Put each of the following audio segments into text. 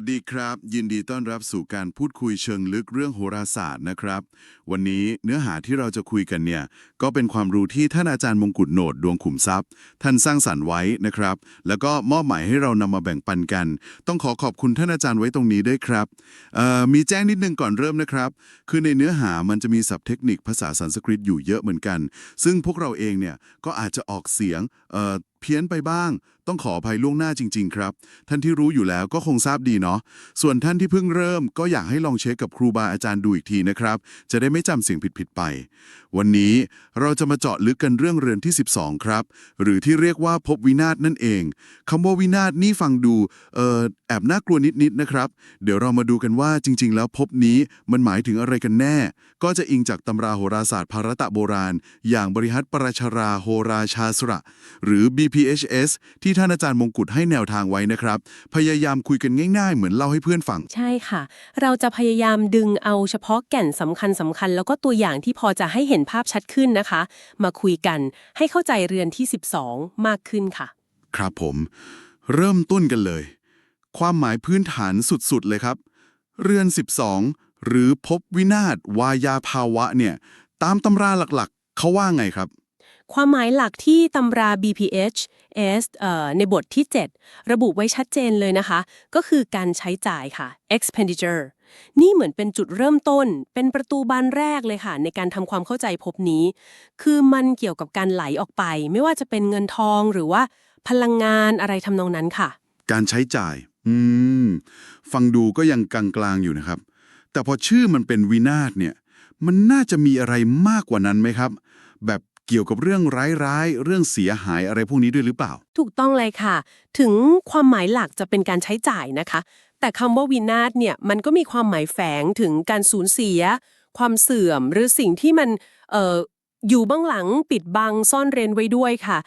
วัสดีครับ ยินดีต้อนรับสู่การพูดคุยเชิงลึกเรื่องโหราศาสตร์นะครับ วันนี้เนื้อหาที่เราจะคุยกันเนี่ย ก็เป็นความรู้ที่ท่านอาจารย์มงกุฎโหนดดวงขุมทรัพย์ ท่านสร้างสรรค์ไว้นะครับ แล้วก็มอบหมายให้เรานำมาแบ่งปันกัน ต้องขอขอบคุณท่านอาจารย์ไว้ตรงนี้ด้วยครับมีแจ้งนิดนึงก่อนเริ่มนะครับ คือในเนื้อหามันจะมีศัพท์เทคนิคภาษาสันสกฤตอยู่เยอะเหมือนกัน ซึ่งพวกเราเองเนี่ยก็อาจจะออกเสียง เพี้ยนไปบ้าง ต้องขออภัยล่วงหน้าจริง ๆ ครับ ท่านที่รู้อยู่แล้วก็คงทราบดีเนาะส่วนท่านที่เพิ่งเริ่มก็อยากให้ลองเช็คกับครูบาอาจารย์ดูอีกทีนะครับ จะได้ไม่จำเสียงผิดๆไป วันนี้เราจะมาเจาะลึกกันเรื่องเรือนที่ 12 ครับ หรือที่เรียกว่าภพวินาศนั่นเองคำว่าวินาศนี่ฟังดูเออแอบน่ากลัวนิดๆนะครับ เดี๋ยวเรามาดูกันว่าจริง ๆ แล้วภพนี้มันหมายถึงอะไรกันแน่ ก็จะอิงจากตำราโหราศาสตร์ภารตะโบราณ อย่างบริหัตปราชาราโหราชาสระ หรือ BPHS ที่ท่านอาจารย์มงกุฎให้แนวทางไว้นะครับ พยายามคุยกันง่ายๆ เหมือนเล่าให้เพื่อนฟัง ใช่ค่ะ เราจะพยายามดึงเอาเฉพาะแก่นสำคัญสำคัญ แล้วก็ตัวอย่างที่พอจะให้เห็นภาพชัดขึ้นนะคะ มาคุยกันให้เข้าใจเรือนที่ 12 มากขึ้นค่ะ ครับผม เริ่มต้นกันเลย ความหมายพื้นฐานสุดๆเลยครับ เรือน 12 หรือภพวินาศวายาภาวะเนี่ย ตามตำราหลักๆ เขาว่าไงครับ ความหมายหลักที่ตำรา BPH S ในบทที่ 7 ระบุไว้ชัดเจนเลยนะคะ ก็คือการใช้จ่ายค่ะ expenditure นี่เหมือนเป็นจุดเริ่มต้น เป็นประตูบานแรกเลยค่ะ ในการทำความเข้าใจภพนี้ คือมันเกี่ยวกับการไหลออกไป ไม่ว่าจะเป็นเงินทองหรือว่า พลังงานอะไรทำนองนั้นค่ะ การใช้จ่าย อืม ฟังดูก็ยังกลางๆอยู่นะครับ แต่พอชื่อมันเป็นวินาศเนี่ย มันน่าจะมีอะไรมากกว่านั้นไหมครับ แบบ เกี่ยวกับเรื่องร้ายๆ เรื่องเสียหายอะไรพวกนี้ด้วยหรือเปล่า ถูกต้องเลยค่ะ ถึงความหมายหลักจะเป็นการใช้จ่ายนะคะ แต่คำว่าวินาศเนี่ยมันก็มีความหมายแฝงถึงการสูญเสีย ความเสื่อม หรือสิ่งที่มันเอ่ออยู่เบื้องหลังปิดบังซ่อนเร้นไว้ด้วยค่ะ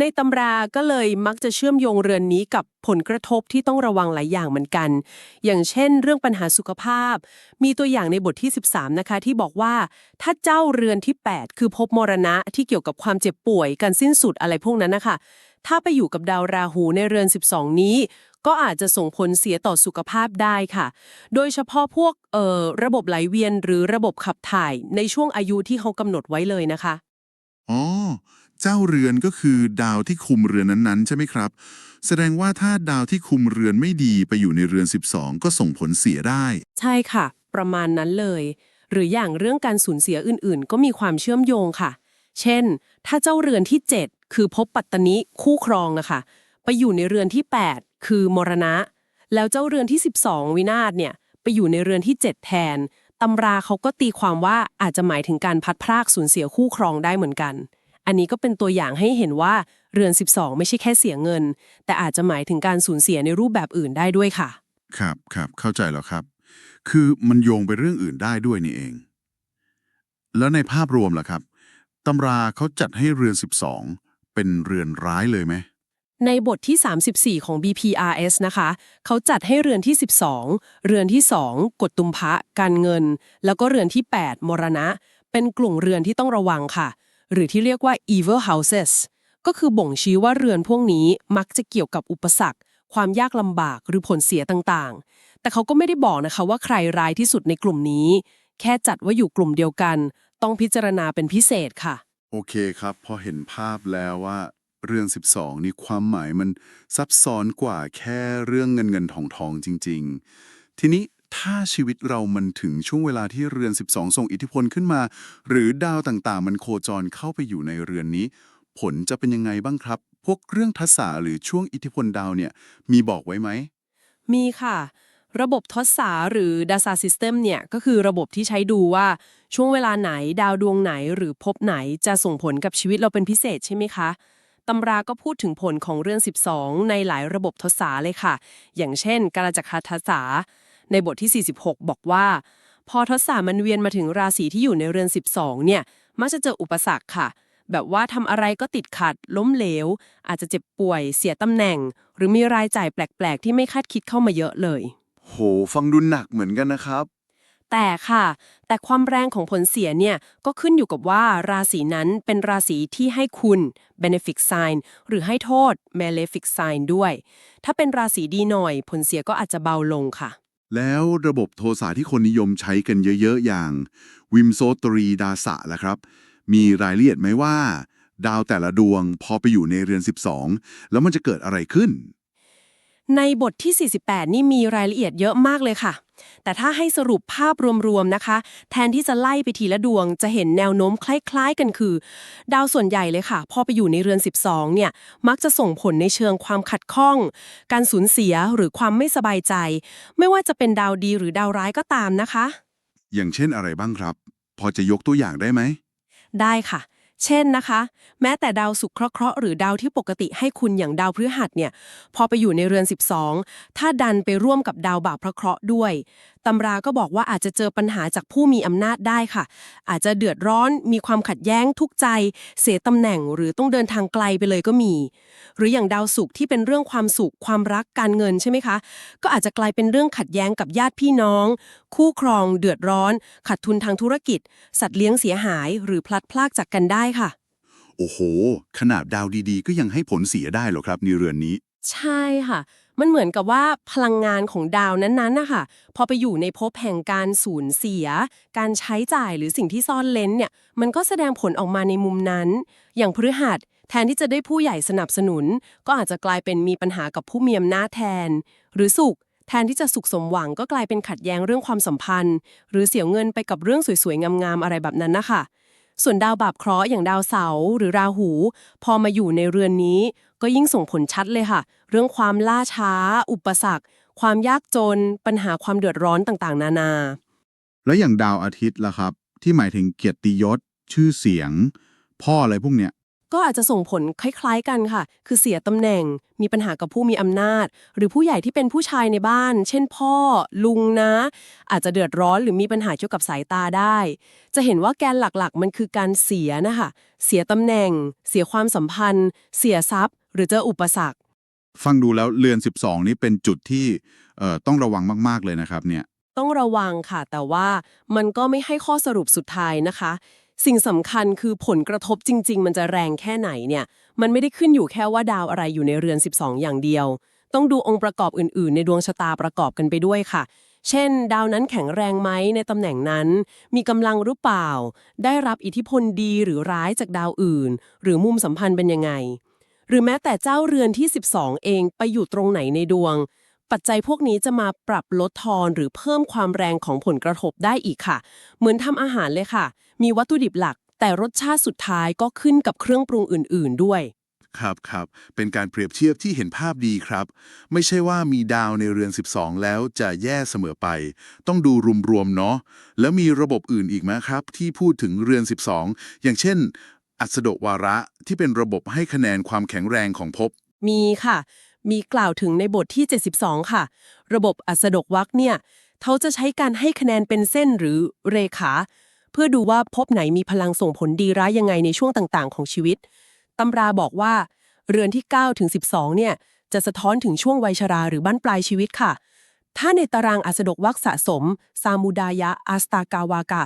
ในตำราก็เลยมักจะเชื่อมโยงเรือนนี้กับผลกระทบที่ต้องระวังหลายอย่างเหมือนกัน อย่างเช่น เรื่องปัญหาสุขภาพ มีตัวอย่างในบทที่ 13 นะคะ ที่บอกว่าถ้าเจ้าเรือนที่ 8 คือภพมรณะที่เกี่ยวกับความเจ็บป่วยการสิ้นสุดอะไรพวกนั้นนะคะ ถ้าไปอยู่กับดาวราหูในเรือน 12 นี้ ก็อาจจะส่งผลเสียต่อสุขภาพได้ค่ะ โดยเฉพาะพวกเอ่อระบบไหลเวียนหรือระบบขับถ่ายในช่วงอายุที่เขากำหนดไว้เลยนะคะอ๋อ เจ้าเรือนก็คือดาวที่คุมเรือนนั้นๆ ใช่ไหมครับ แสดงว่าถ้าดาวที่คุมเรือนไม่ดีไปอยู่ในเรือน 12 ก็ส่งผลเสียได้ ใช่ค่ะ ประมาณนั้นเลย หรืออย่างเรื่องการสูญเสียอื่นๆ ก็มีความเชื่อมโยงค่ะ เช่น ถ้าเจ้าเรือนที่ 7 คือภพปัตตนิคู่ครองอะค่ะไปอยู่ในเรือนที่ 8 คือมรณะ แล้วเจ้าเรือนที่ 12 วินาศเนี่ยไปอยู่ในเรือนที่ 7 แทนตำราเขาก็ตีความว่าอาจจะหมายถึงการพัดพรากสูญเสียคู่ครองได้เหมือนกัน อันนี้ก็เป็นตัวอย่างให้เห็นว่าเรือน 12 ไม่ใช่แค่เสียเงิน แต่อาจจะหมายถึงการสูญเสียในรูปแบบอื่นได้ด้วยค่ะ ครับครับเข้าใจแล้วครับ คือมันโยงไปเรื่องอื่นได้ด้วยนี่เอง แล้วในภาพรวมล่ะครับตำราเขาจัดให้เรือน 12 เป็นเรือนร้ายเลยไหมในบทที่ 34 ของ BPRS นะคะ เขาจัดให้เรือนที่ 12 เรือนที่ 2 กดตุมพะ การเงิน แล้วก็เรือนที่ 8 มรณะ เป็นกลุ่มเรือนที่ต้องระวังค่ะ หรือที่เรียกว่า evil houses ก็คือบ่งชี้ว่าเรือนพวกนี้มักจะเกี่ยวกับอุปสรรค ความยากลำบากหรือผลเสียต่างๆ แต่เขาก็ไม่ได้บอกนะคะว่าใครร้ายที่สุดในกลุ่มนี้ แค่จัดว่าอยู่กลุ่มเดียวกัน ต้องพิจารณาเป็นพิเศษค่ะ โอเคครับ พอเห็นภาพแล้วว่า เรื่อง 12 นี่ความหมายมันซับซ้อนกว่าแค่เรื่องเงินเงินทองทองจริง ๆ ทีนี้ ถ้าชีวิตเรามันถึงช่วงเวลาที่เรือน 12 ส่งอิทธิพลขึ้นมา หรือดาวต่างๆ มันโคจรเข้าไปอยู่ในเรือนนี้ ผลจะเป็นยังไงบ้างครับ พวกเรื่องทัศาหรือช่วงอิทธิพลดาวเนี่ยมีบอกไว้ไหม มีค่ะ ระบบทศาหรือ DASA System เนี่ยก็คือระบบที่ใช้ดูว่าช่วงเวลาไหนดาวดวงไหนหรือภพไหนจะส่งผลกับชีวิตเราเป็นพิเศษใช่ไหมคะตำราก็พูดถึงผลของเรือน12 ในหลายระบบทศาเลยค่ะ อย่างเช่นกาลจักรทศา ในบทที่ 46 บอกว่า พอทศามันเวียนมาถึงราศีที่อยู่ในเรือน 12 เนี่ย มักจะเจออุปสรรคค่ะ แบบว่าทำอะไรก็ติดขัด ล้มเหลว อาจจะเจ็บป่วย เสียตำแหน่ง หรือมีรายจ่ายแปลก ๆ ที่ไม่คาดคิดเข้ามาเยอะเลย โห ฟังดูหนักเหมือนกันนะครับ แต่ค่ะ แต่ความแรงของผลเสียเนี่ย ก็ขึ้นอยู่กับว่าราศีนั้นเป็นราศีที่ให้คุณ benefic sign หรือให้โทษ malefic sign ด้วย ถ้าเป็นราศีดีหน่อย ผลเสียก็อาจจะเบาลงค่ะ แล้วระบบโทสะที่คนนิยมใช้กันเยอะ ๆ อย่างวิมโซตรีดาสะล่ะครับ มีรายละเอียดไหมว่า ดาวแต่ละดวงพอไปอยู่ในเรือน 12 แล้วมันจะเกิดอะไรขึ้น ในบทที่ 48 นี่มีรายละเอียดเยอะมากเลยค่ะ แต่ถ้าให้สรุปภาพรวมๆนะคะ แทนที่จะไล่ไปทีละดวง จะเห็นแนวโน้มคล้ายๆกันคือ ดาวส่วนใหญ่เลยค่ะ พอไปอยู่ในเรือน 12 เนี่ย มักจะส่งผลในเชิงความขัดข้อง การสูญเสียหรือความไม่สบายใจ ไม่ว่าจะเป็นดาวดีหรือดาวร้ายก็ตามนะคะ อย่างเช่นอะไรบ้างครับ พอจะยกตัวอย่างได้ไหม ได้ค่ะ เช่นนะคะ แม้แต่ดาวสุกเคราะห์หรือดาวที่ปกติให้คุณอย่างดาวพฤหัสเนี่ยพอไปอยู่ในเรือน 12 ถ้าดันไปร่วมกับดาวบาปพระเคราะห์ด้วยตำราก็บอกว่าอาจจะเจอปัญหาจากผู้มีอำนาจได้ค่ะ อาจจะเดือดร้อน มีความขัดแย้งทุกข์ใจ เสียตำแหน่งหรือต้องเดินทางไกลไปเลยก็มี หรืออย่างดาวศุกร์ที่เป็นเรื่องความสุขความรักการเงินใช่ไหมคะ ก็อาจจะกลายเป็นเรื่องขัดแย้งกับญาติพี่น้อง คู่ครอง เดือดร้อน ขาดทุนทางธุรกิจ สัตว์เลี้ยงเสียหาย หรือพลัดพรากจากกันได้ค่ะ โอ้โห ขนาดดาวดีๆ ก็ยังให้ผลเสียได้เหรอครับในเรือนนี้ ใช่ค่ะ มันเหมือนกับว่าพลังงานของดาวนั้นๆนะคะพอไปอยู่ในภพแห่งการสูญเสีย การใช้จ่ายหรือสิ่งที่ซ่อนเลนเนี่ยมันก็แสดงผลออกมาในมุมนั้น อย่างพฤหัสแทนที่จะได้ผู้ใหญ่สนับสนุน ก็อาจจะกลายเป็นมีปัญหากับผู้มีอำนาจแทน หรือสุขแทนที่จะสุขสมหวังก็กลายเป็นขัดแย้งเรื่องความสัมพันธ์ หรือเสียเงินไปกับเรื่องสวยๆงามๆอะไรแบบนั้นนะคะ ส่วนดาวบาปเคราะห์อย่างดาวเสาร์หรือราหู พอมาอยู่ในเรือนนี้ ก็ยิ่งส่งผลชัดเลยค่ะ เรื่องความล่าช้า อุปสรรค ความยากจน ปัญหาความเดือดร้อนต่างๆ นานา แล้วอย่างดาวอาทิตย์ล่ะครับ ที่หมายถึงเกียรติยศ ชื่อเสียง พ่ออะไรพวกเนี้ย ก็อาจจะส่งผลคล้าย ๆ กันค่ะ คือเสียตำแหน่ง มีปัญหากับผู้มีอำนาจ หรือผู้ใหญ่ที่เป็นผู้ชายในบ้าน เช่นพ่อ ลุงนะ อาจจะเดือดร้อนหรือมีปัญหาเกี่ยวกับสายตาได้ จะเห็นว่าแกนหลักๆ มันคือการเสียนะคะ เสียตำแหน่ง เสียความสัมพันธ์ เสียทรัพย์ หรือเจออุปสรรค ฟังดูแล้วเรือน 12 นี่เป็นจุดที่เอ่อต้องระวังมาก ๆ เลยนะครับเนี่ย ต้องระวังค่ะ แต่ว่ามันก็ไม่ให้ข้อสรุปสุดท้ายนะคะ สิ่งสำคัญคือผลกระทบจริง ๆ มันจะแรงแค่ไหนเนี่ย มันไม่ได้ขึ้นอยู่แค่ว่าดาวอะไรอยู่ในเรือน 12 อย่างเดียว ต้องดูองค์ประกอบอื่น ๆ ในดวงชะตาประกอบกันไปด้วยค่ะ เช่น ดาวนั้นแข็งแรงไหมในตำแหน่งนั้น มีกำลังหรือเปล่า ได้รับอิทธิพลดีหรือร้ายจากดาวอื่น หรือมุมสัมพันธ์เป็นยังไง หรือแม้แต่เจ้าเรือนที่ 12 เองไปอยู่ตรงไหนในดวง ปัจจัยพวกนี้จะมาปรับลดทอนหรือเพิ่มความแรงของผลกระทบได้อีกค่ะ เหมือนทำอาหารเลยค่ะ มีวัตถุดิบหลัก แต่รสชาติสุดท้ายก็ขึ้นกับเครื่องปรุงอื่น ๆ ด้วย ครับครับ เป็นการเปรียบเทียบที่เห็นภาพดีครับ ไม่ใช่ว่ามีดาวในเรือน 12 แล้วจะแย่เสมอไป ต้องดูรวมๆเนาะ แล้วมีระบบอื่นอีกไหมครับ ที่พูดถึงเรือน 12 อย่างเช่น อัสดกวาระที่เป็นระบบให้คะแนนความแข็งแรงของภพมีค่ะ มีกล่าวถึงในบทที่ 72 ค่ะ ระบบอัสดกวักเนี่ย เขาจะใช้การให้คะแนนเป็นเส้นหรือเรขา เพื่อดูว่าพบไหนมีพลังส่งผลดีร้ายยังไงในช่วงต่างๆ ของชีวิต ตำราบอกว่า เรือนที่ 9 ถึง 12 เนี่ย จะสะท้อนถึงช่วงวัยชราหรือบ้านปลายชีวิตค่ะ ถ้าในตารางอัสดกวักสะสม ซามุดายะอาสตากาวากะ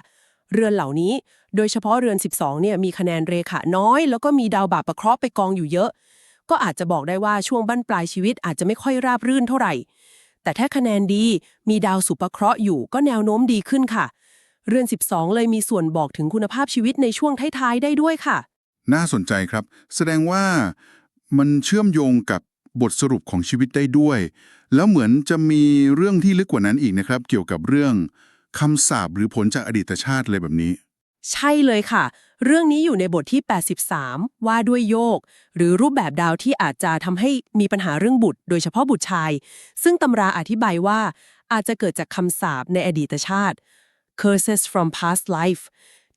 เรือนเหล่านี้ โดยเฉพาะเรือน 12 เนี่ย มีคะแนนเรขาน้อย แล้วก็มีดาวบาปประเคราะห์ไปกองอยู่เยอะ ก็อาจจะบอกได้ว่าช่วงบั้นปลายชีวิตอาจจะไม่ค่อยราบรื่นเท่าไหร่ แต่ถ้าคะแนนดีมีดาวสุภเคราะห์อยู่ก็แนวโน้มดีขึ้นค่ะ เรือน 12 เลยมีส่วนบอกถึงคุณภาพชีวิตในช่วงท้ายๆได้ด้วยค่ะ น่าสนใจครับ แสดงว่ามันเชื่อมโยงกับบทสรุปของชีวิตได้ด้วย แล้วเหมือนจะมีเรื่องที่ลึกกว่านั้นอีกนะครับ เกี่ยวกับเรื่องคำสาปหรือผลจากอดีตชาติอะไรแบบนี้ ใช่เลยค่ะ เรื่องนี้อยู่ในบทที่ 83 ว่าด้วยโยก หรือรูปแบบดาวที่อาจจะทำให้มีปัญหาเรื่องบุตร โดยเฉพาะบุตรชาย ซึ่งตำราอธิบายว่าอาจจะเกิดจากคำสาปในอดีตชาติ curses from past life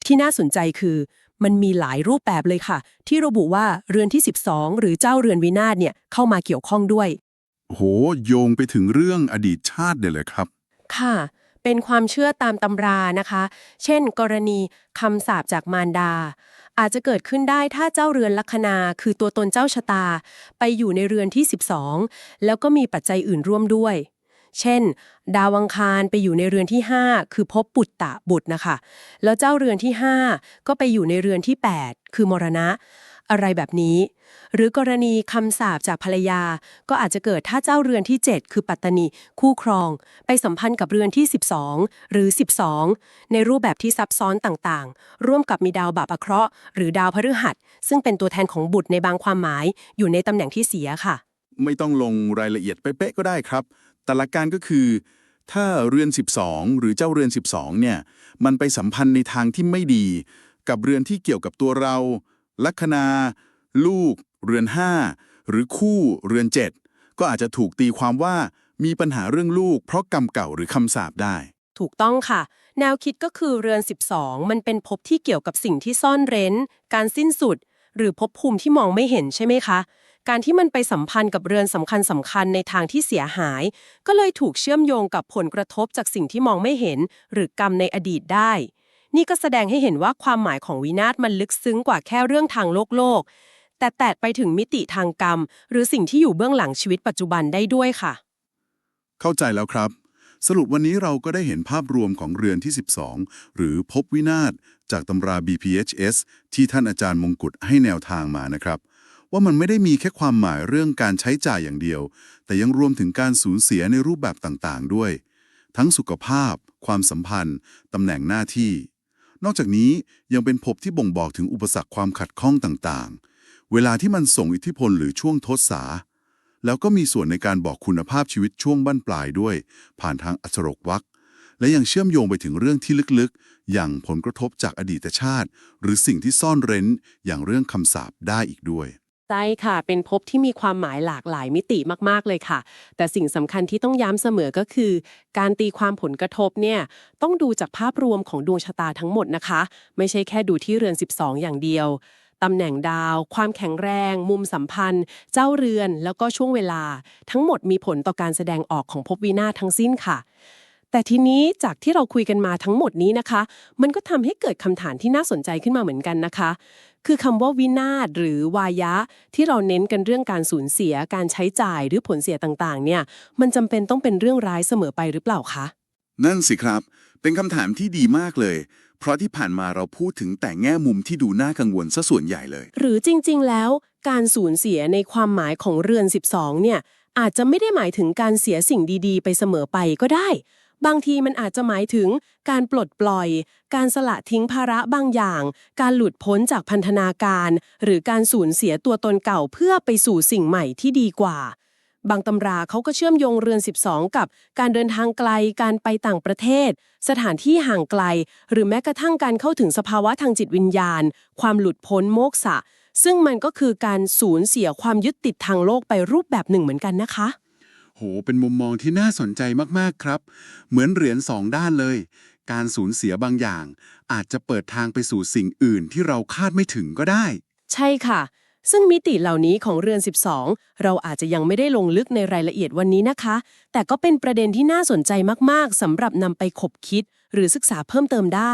ที่น่าสนใจคือมันมีหลายรูปแบบเลยค่ะ ที่ระบุว่าเรือนที่ 12 หรือเจ้าเรือนวินาศเนี่ยเข้ามาเกี่ยวข้องด้วย โห โยงไปถึงเรื่องอดีตชาติเดยเลยครับ ค่ะ เป็นความเชื่อตามตำรานะคะ เช่น กรณีคำสาปจากมารดา อาจจะเกิดขึ้นได้ถ้าเจ้าเรือนลัคนาคือตัวตนเจ้าชะตา ไปอยู่ในเรือนที่ 12 แล้วก็มีปัจจัยอื่นร่วมด้วย เช่น ดาวังคารไปอยู่ในเรือนที่ 5 คือภพปุตตะบุตรนะคะ แล้วเจ้าเรือนที่ 5 ก็ไปอยู่ในเรือนที่ 8 คือมรณะ อะไรแบบนี้ หรือกรณีคำสาปจากภรรยา ก็อาจจะเกิดถ้าเจ้าเรือนที่ 7 คือปัตตานีคู่ครอง ไปสัมพันธ์กับเรือนที่ 12 หรือ 12 ในรูปแบบที่ซับซ้อนต่างๆ ร่วมกับมีดาวบาปะเคราะห์หรือดาวพฤหัส ซึ่งเป็นตัวแทนของบุตรในบางความหมาย อยู่ในตำแหน่งที่เสียค่ะ ไม่ต้องลงรายละเอียดเป๊ะๆก็ได้ครับ แต่หลักการก็คือ ถ้าเรือน 12 หรือเจ้าเรือน 12 เนี่ย มันไปสัมพันธ์ในทางที่ไม่ดี กับเรือนที่เกี่ยวกับตัวเรา ลัคนา ลูก เรือน 5 หรือคู่เรือน 7 ก็อาจจะถูกตีความว่ามีปัญหาเรื่องลูก เพราะกรรมเก่าหรือคำสาปได้ ถูกต้องค่ะ แนวคิดก็คือเรือน 12 มันเป็นภพที่เกี่ยวกับสิ่งที่ซ่อนเร้น การสิ้นสุด หรือภพภูมิที่มองไม่เห็นใช่ไหมคะ การที่มันไปสัมพันธ์กับเรือนสำคัญสำคัญในทางที่เสียหาย ก็เลยถูกเชื่อมโยงกับผลกระทบจากสิ่งที่มองไม่เห็น หรือกรรมในอดีตได้ นี่ก็แสดงให้เห็นว่าความหมายของวินาศมันลึกซึ้งกว่าแค่เรื่องทางโลกโลก แต่แตะไปถึงมิติทางกรรม หรือสิ่งที่อยู่เบื้องหลังชีวิตปัจจุบันได้ด้วยค่ะ เข้าใจแล้วครับ สรุปวันนี้เราก็ได้เห็นภาพรวมของเรือนที่ 12 หรือภพวินาศจากตำรา BPHS ที่ท่านอาจารย์มงกุฎให้แนวทางมานะครับว่ามันไม่ได้มีแค่ความหมายเรื่องการใช้จ่ายอย่างเดียว แต่ยังรวมถึงการสูญเสียในรูปแบบต่างๆ ด้วย ทั้งสุขภาพ ความสัมพันธ์ ตำแหน่งหน้าที่ นอกจากนี้ยังเป็นภพที่บ่งบอกถึงอุปสรรคความขัดข้องต่างๆ เวลาที่มันส่งอิทธิพลหรือช่วงทศสา แล้วก็มีส่วนในการบอกคุณภาพชีวิตช่วงบั้นปลายด้วย ผ่านทางอัศรกวักและยังเชื่อมโยงไปถึงเรื่องที่ลึกๆ อย่างผลกระทบจากอดีตชาติ หรือสิ่งที่ซ่อนเร้นอย่างเรื่องคำสาปได้อีกด้วย ใช่ค่ะ เป็นภพที่มีความหมายหลากหลายมิติมาก ๆ เลยค่ะ แต่สิ่งสำคัญที่ต้องย้ำเสมอก็คือ การตีความผลกระทบเนี่ยต้องดูจากภาพรวมของดวงชะตาทั้งหมดนะคะ ไม่ใช่แค่ดูที่เรือน 12 อย่างเดียวตำแหน่งดาว ความแข็งแรง มุมสัมพันธ์ เจ้าเรือน แล้วก็ช่วงเวลา ทั้งหมดมีผลต่อการแสดงออกของภพวินาทั้งสิ้นค่ะ แต่ทีนี้จากที่เราคุยกันมาทั้งหมดนี้นะคะ มันก็ทำให้เกิดคำถามที่น่าสนใจขึ้นมาเหมือนกันนะคะ คือคำว่าวินาศหรือวายะ ที่เราเน้นกันเรื่องการสูญเสีย การใช้จ่ายหรือผลเสียต่างๆ เนี่ย มันจำเป็นต้องเป็นเรื่องร้ายเสมอไปหรือเปล่าคะ นั่นสิครับ เป็นคำถามที่ดีมากเลย เพราะที่ผ่านมาเราพูดถึงแต่แง่มุมที่ดูน่ากังวลซะส่วนใหญ่เลย หรือจริงๆ แล้ว การสูญเสียในความหมายของเรือน 12 เนี่ย อาจจะไม่ได้หมายถึงการเสียสิ่งดีๆ ไปเสมอไปก็ได้ บางทีมันอาจจะหมายถึงการปลดปล่อย การสละทิ้งภาระบางอย่าง การหลุดพ้นจากพันธนาการ หรือการสูญเสียตัวตนเก่าเพื่อไปสู่สิ่งใหม่ที่ดีกว่า บางตำราเขาก็เชื่อมโยงเรือน 12 กับการเดินทางไกล การไปต่างประเทศ สถานที่ห่างไกล หรือแม้กระทั่งการเข้าถึงสภาวะทางจิตวิญญาณ ความหลุดพ้นโมกษะซึ่งมันก็คือการสูญเสียความยึดติดทางโลกไปรูปแบบหนึ่งเหมือนกันนะคะ โห เป็นมุมมองที่น่าสนใจมาก ๆ ครับ เหมือนเหรียญสองด้านเลย การสูญเสียบางอย่าง อาจจะเปิดทางไปสู่สิ่งอื่นที่เราคาดไม่ถึงก็ได้ ใช่ค่ะ ซึ่งมิติเหล่านี้ของเรือน 12 เราอาจจะยังไม่ได้ลงลึกในรายละเอียดวันนี้นะคะ แต่ก็เป็นประเด็นที่น่าสนใจมาก ๆสำหรับนำไปขบคิด หรือศึกษาเพิ่มเติมได้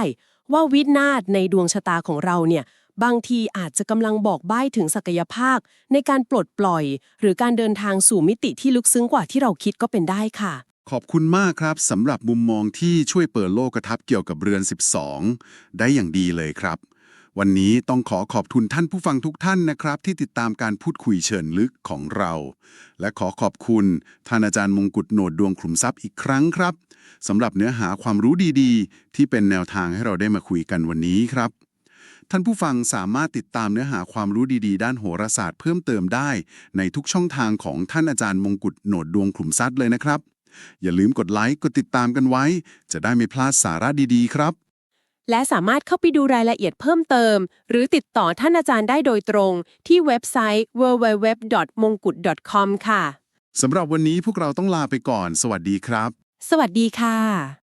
ว่าวินาศในดวงชะตาของเราเนี่ย บางทีอาจจะกำลังบอกใบ้ถึงศักยภาพ ในการปลดปล่อย หรือการเดินทางสู่มิติที่ลึกซึ้งกว่าที่เราคิดก็เป็นได้ค่ะ ขอบคุณมากครับสำหรับมุมมองที่ช่วยเปิดโลกทัศน์เกี่ยวกับเรือน 12 ได้อย่างดีเลยครับ วันนี้ต้องขอขอบคุณท่านผู้ฟังทุกท่านนะครับ ที่ติดตามการพูดคุยเชิญลึกของเรา และขอขอบคุณท่านอาจารย์มงกุฎโหนดดวงขุมทรัพย์อีกครั้งครับสำหรับเนื้อหาความรู้ดีๆ ที่เป็นแนวทางให้เราได้มาคุยกันวันนี้ครับ ท่านผู้ฟังสามารถติดตามเนื้อหาความรู้ดีๆ ด้านโหราศาสตร์เพิ่มเติมได้ ในทุกช่องทางของท่านอาจารย์มงกุฎโหนดดวงขลุมทรัพย์เลยนะครับ อย่าลืมกดไลค์กดติดตามกันไว้ จะได้ไม่พลาดสาระดีๆ ครับ และสามารถเข้าไปดูรายละเอียดเพิ่มเติม หรือติดต่อท่านอาจารย์ได้โดยตรง ที่เว็บไซต์ www.mongkut.com ค่ะสำหรับวันนี้พวกเราต้องลาไปก่อน สวัสดีครับ สวัสดีค่ะ